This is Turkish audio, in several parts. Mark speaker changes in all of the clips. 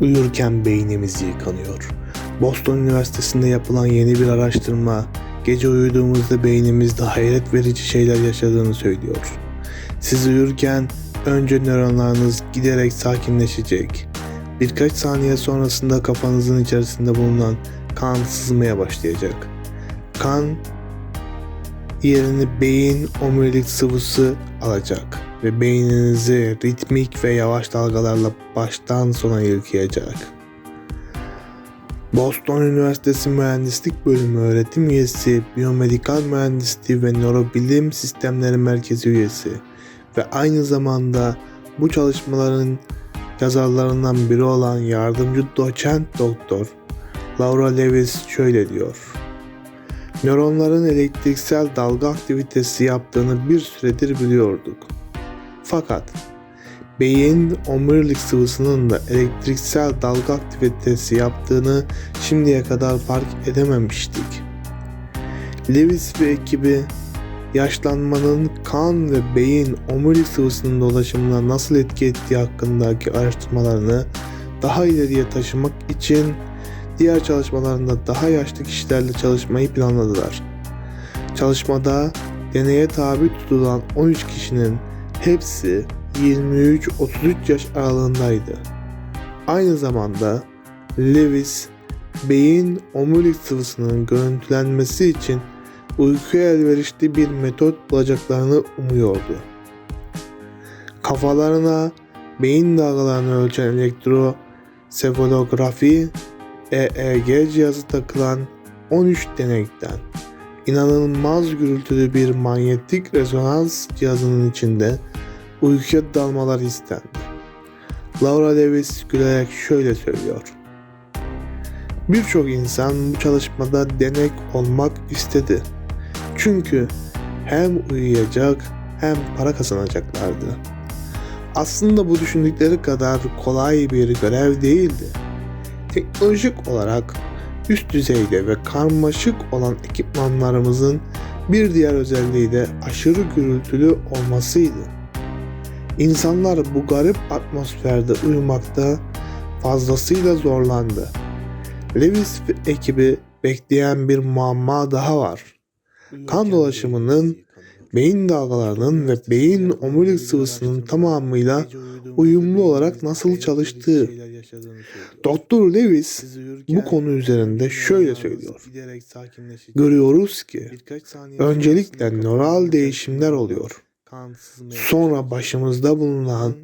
Speaker 1: Uyurken beynimiz yıkanıyor. Boston Üniversitesi'nde yapılan yeni bir araştırma, gece uyuduğumuzda beynimizde hayret verici şeyler yaşadığını söylüyor. Siz uyurken önce nöronlarınız giderek sakinleşecek. Birkaç saniye sonrasında kafanızın içerisinde bulunan kan sızmaya başlayacak. Kan yerini beyin omurilik sıvısı alacak ve beyninizi ritmik ve yavaş dalgalarla baştan sona yıkayacak. Boston Üniversitesi Mühendislik Bölümü öğretim üyesi, biyomedikal mühendisliği ve nörobilim sistemleri merkezi üyesi ve aynı zamanda bu çalışmaların yazarlarından biri olan yardımcı doçent doktor Laura Lewis şöyle diyor. Nöronların elektriksel dalga aktivitesi yaptığını bir süredir biliyorduk. Fakat beyin omurilik sıvısının da elektriksel dalga aktivitesi yaptığını şimdiye kadar fark edememiştik. Lewis ve ekibi yaşlanmanın kan ve beyin omurilik sıvısının dolaşımına nasıl etki ettiği hakkındaki araştırmalarını daha ileriye taşımak için diğer çalışmalarında daha yaşlı kişilerle çalışmayı planladılar. Çalışmada deneye tabi tutulan 13 kişinin hepsi 23-33 yaş aralığındaydı. Aynı zamanda Lewis beyin omurilik sıvısının görüntülenmesi için uykuya elverişli bir metot bulacaklarını umuyordu. Kafalarına beyin dalgalarını ölçen elektrosefalografi EEG cihazı takılan 13 denekten inanılmaz gürültülü bir manyetik rezonans cihazının içinde uykuya dalmalar istendi. Laura Lewis gülerek şöyle söylüyor. Birçok insan bu çalışmada denek olmak istedi. Çünkü hem uyuyacak hem para kazanacaklardı. Aslında bu düşündükleri kadar kolay bir görev değildi. Teknolojik olarak üst düzeyde ve karmaşık olan ekipmanlarımızın bir diğer özelliği de aşırı gürültülü olmasıydı. İnsanlar bu garip atmosferde uyumakta fazlasıyla zorlandı. Lewis ekibi bekleyen bir muamma daha var. Kan dolaşımının, beyin dalgalarının ve beyin omurilik sıvısının tamamıyla uyumlu olarak nasıl çalıştığı. Doktor Lewis bu konu üzerinde şöyle söylüyor. Görüyoruz ki öncelikle nöral değişimler oluyor. Sonra başımızda bulunan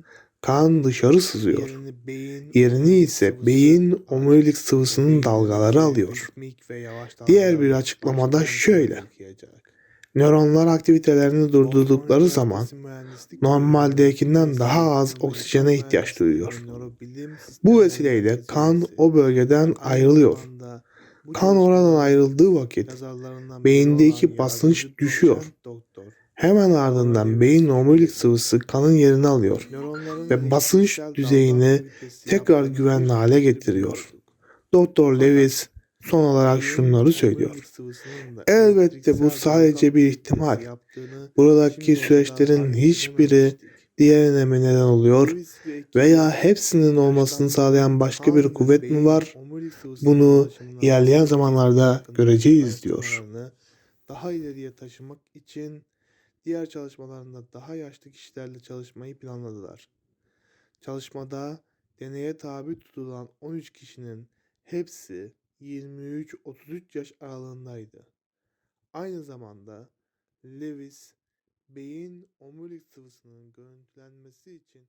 Speaker 1: kan dışarı sızıyor. Yerini ise beyin omurilik sıvısının dalgaları alıyor. Diğer bir açıklamada şöyle. Nöronlar aktivitelerini durdurdukları zaman normaldekinden daha az oksijene ihtiyaç duyuyor. Bu vesileyle kan o bölgeden ayrılıyor. Kan oradan ayrıldığı vakit beyindeki basınç düşüyor. Hemen ardından beyin omurilik sıvısı kanın yerini alıyor ve basınç düzeyini tekrar güvenli hale getiriyor. Doktor Lewis son olarak şunları söylüyor. Elbette bu sadece bir ihtimal. Buradaki süreçlerin hiçbiri diğerine mi neden oluyor veya hepsinin olmasını sağlayan başka bir kuvvet mi var? Bunu ilerleyen zamanlarda göreceğiz diyor. Daha ileriye taşımak için diğer çalışmalarında daha yaşlı kişilerle çalışmayı planladılar. Çalışmada deneye tabi tutulan 13 kişinin hepsi 23-33 yaş aralığındaydı. Aynı zamanda Lewis beyin omurilik sıvısının görüntülenmesi için